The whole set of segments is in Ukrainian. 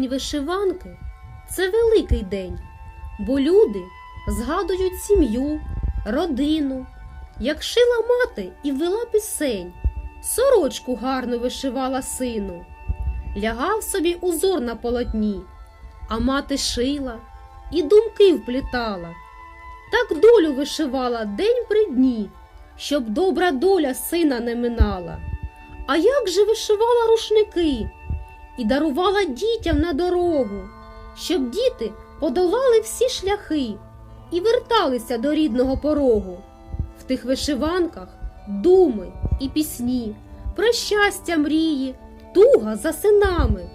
День вишиванки це великий день, бо люди згадують сім'ю, родину, як шила мати і вела пісень, сорочку гарно вишивала сину, лягав собі узор на полотні, а мати шила і думки вплітала. Так долю вишивала день при дні, щоб добра доля сина не минала. А як же вишивала рушники і дарувала дітям на дорогу, щоб діти подолали всі шляхи і верталися до рідного порогу. В тих вишиванках думи і пісні, про щастя мрії, туга за синами,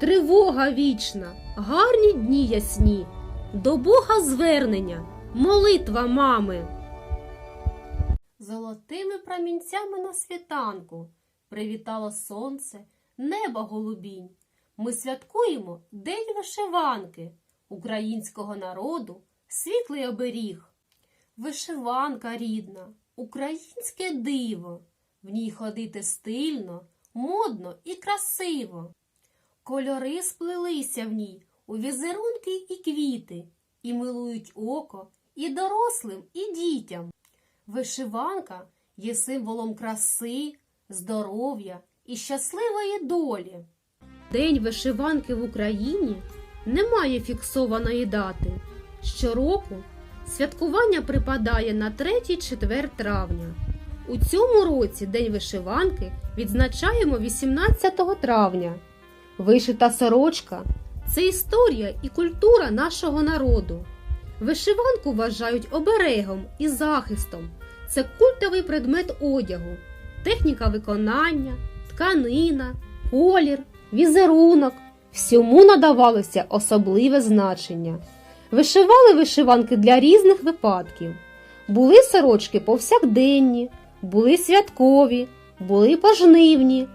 тривога вічна, гарні дні ясні, до Бога звернення, молитва мами. Золотими промінцями на світанку привітало сонце, небо голубінь. Ми святкуємо День вишиванки українського народу, світлий оберіг. Вишиванка рідна, українське диво, в ній ходити стильно, модно і красиво. Кольори сплелися в ній у візерунки і квіти, і милують око і дорослим, і дітям. Вишиванка є символом краси, здоров'я і щасливої долі. День вишиванки в Україні не має фіксованої дати. Щороку святкування припадає на 3-4 травня. У цьому році День вишиванки відзначаємо 18 травня. Вишита сорочка це історія і культура нашого народу. Вишиванку вважають оберегом і захистом. Це культовий предмет одягу, техніка виконання, тканина, колір, візерунок. Всьому надавалося особливе значення. Вишивали вишиванки для різних випадків. Були сорочки повсякденні, були святкові, були пожнивні,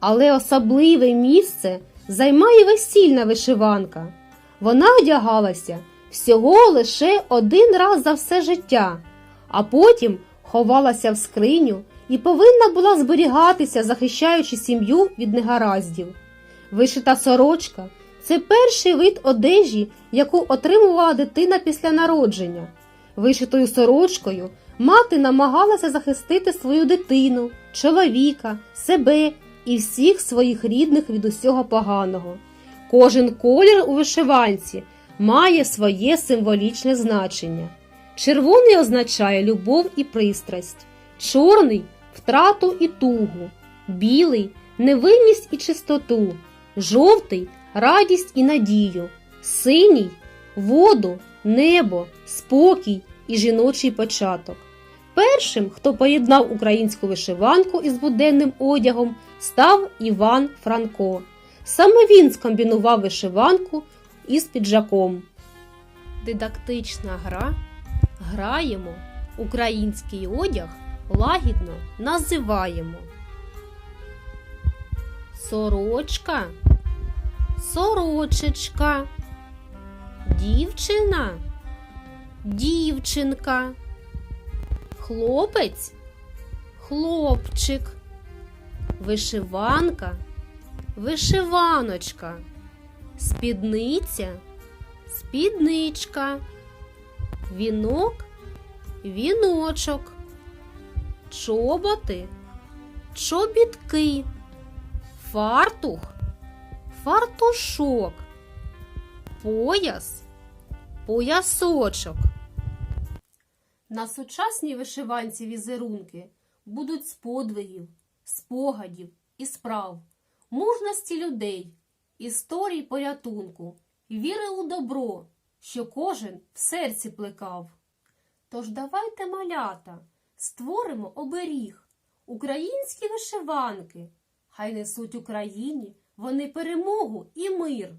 але особливе місце займає весільна вишиванка. Вона одягалася всього лише один раз за все життя, а потім ховалася в скриню і повинна була зберігатися, захищаючи сім'ю від негараздів. Вишита сорочка це перший вид одежі, яку отримувала дитина після народження. Вишитою сорочкою мати намагалася захистити свою дитину, чоловіка, себе і всіх своїх рідних від усього поганого. Кожен колір у вишиванці має своє символічне значення. Червоний означає любов і пристрасть, чорний втрату і тугу, білий невинність і чистоту, жовтий радість і надію, синій воду, небо, спокій і жіночий початок. Першим, хто поєднав українську вишиванку із буденним одягом, став Іван Франко. Саме він скомбінував вишиванку із піджаком. Дидактична гра граємо, український одяг лагідно називаємо. Сорочка, сорочечка, дівчина, дівчинка, хлопець, хлопчик, вишиванка, вишиваночка, спідниця, спідничка, вінок, віночок, чоботи, чобітки, фартух, фартушок, пояс, поясочок. На сучасній вишиванці візерунки будуть з подвигів, спогадів і справ, мужності людей, історій порятунку, віри у добро, що кожен в серці плекав. Тож давайте, малята, створимо оберіг, українські вишиванки, хай несуть Україні вони перемогу і мир.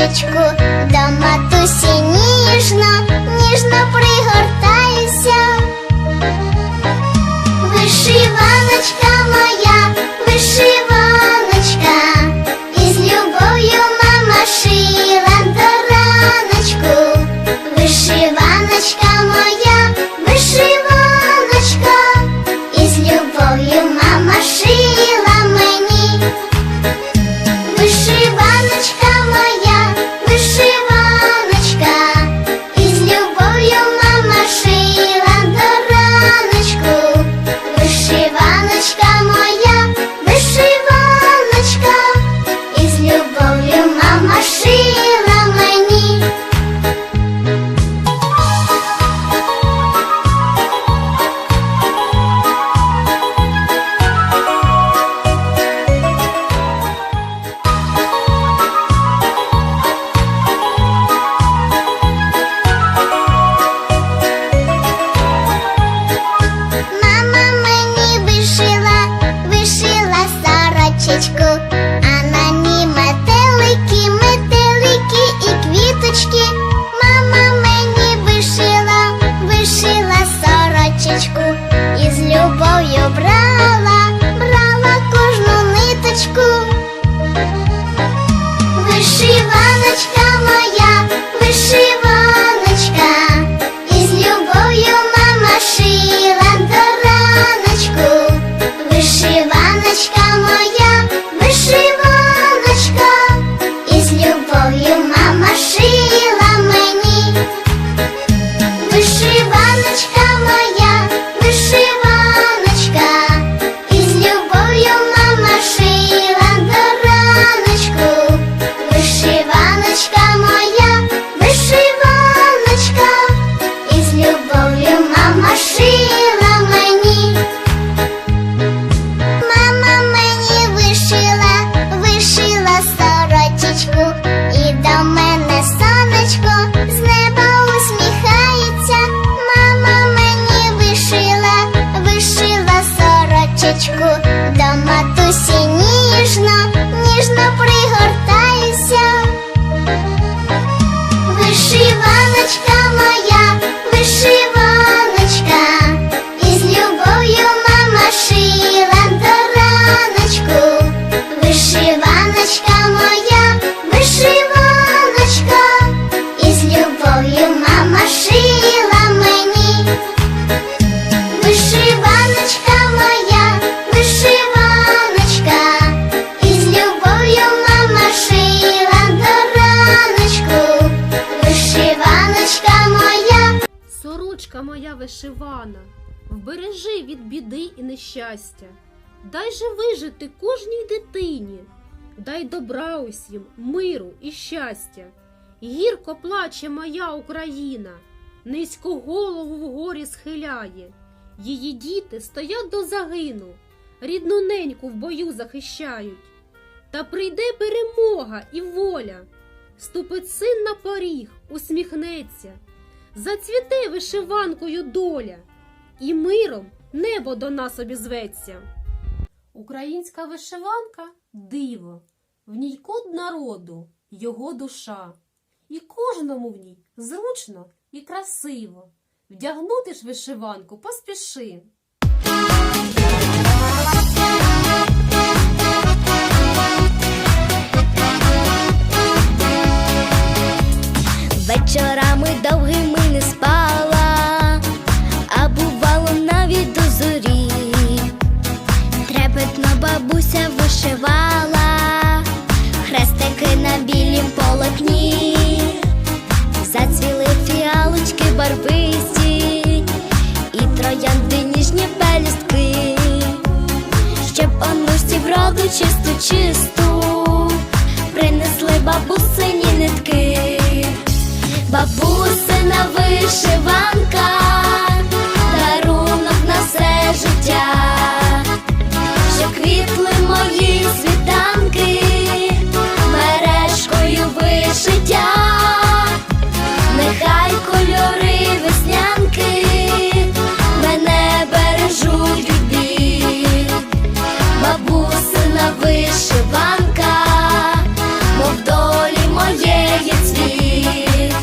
душечку до матусі. вишивана, вбережи від біди і нещастя, дай же вижити кожній дитині, дай добра усім, миру і щастя. Гірко плаче моя Україна, низько голову в горі схиляє, її діти стоять до загину, рідну неньку в бою захищають. Та прийде перемога і воля, ступить син на поріг, усміхнеться зацвіте вишиванкою доля, і миром небо до нас обізветься. Українська вишиванка диво, в ній код народу, його душа, і кожному в ній зручно і красиво. Вдягнути ж вишиванку поспіши. Вроду чисту чисту, принесли бабусині нитки, бабусина вишиванка, дарунок на все життя. Що квітли бабусина вишиванка, мов долі моєї цвіт.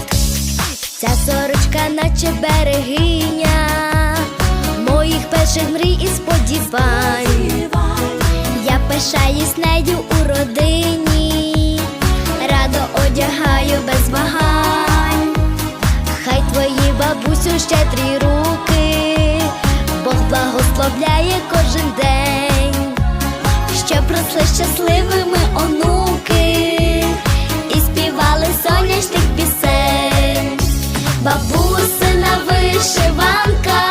Ця сорочка, наче берегиня моїх перших мрій і сподівань. Я пишаюсь нею у родині, радо одягаю без вагань. Хай твої бабусю щедрі руки, Бог благословляє кожен день, щоб росли щасливими онуки і співали сонячних пісень. Бабусина вишиванка,